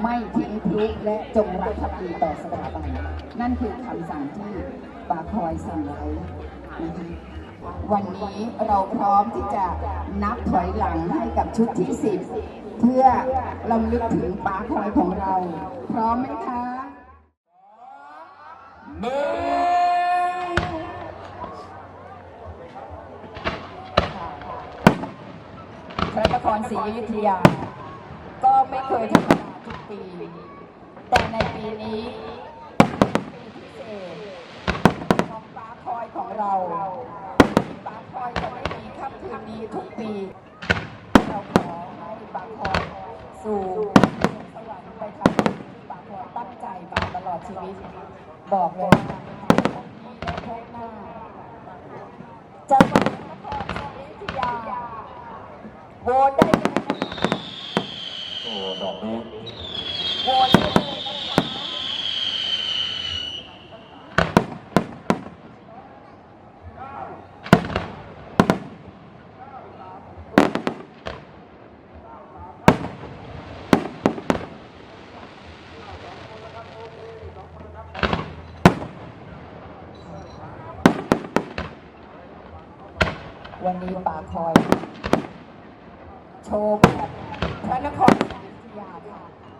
ไม่ทิ้งพลุและจงรักภักดีต่อสถาบัน นั่นคือคำสั่งที่ปาคอยสั่งไว้นะคะวันนี้เราพร้อมที่จะนับถอยหลังให้กับชุดที่ 10 เพื่อลำลึกถึงปาคอยของเรา พร้อมไหมคะหนึ่งพระนครศรีอยุธยา ก็ไม่เคยธรรมดา ทุกปี แต่ในปีนี้ปีพิเศษของปาคอยของเราปาคอยจะไม่มีค่ำคืนนี้ทุกปี เราขอให้ปาคอยสู่สวรรค์ไปทำที่ปาคอยตั้งใจมาตลอดชีวิต บอกเลยว่าพบนี้และพบหน้าจังหวัดนครศรีอยุธยาโหวตได้ อ้ดอกนี้โหวตได้เลยนะคะวันนี้ป่าคอย โชว์แบบพระนคร ศรี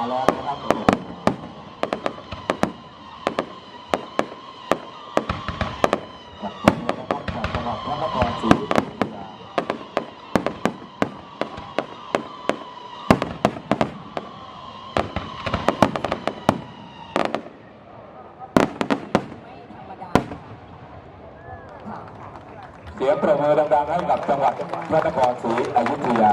าแล้วนะครับจากตรงนี้นะครับพระนครศรีอยุธยาไม่ธรรมดาค่ะเสียงประเมินดังๆให้กับจังหวัดพระนครศรีอยุธยา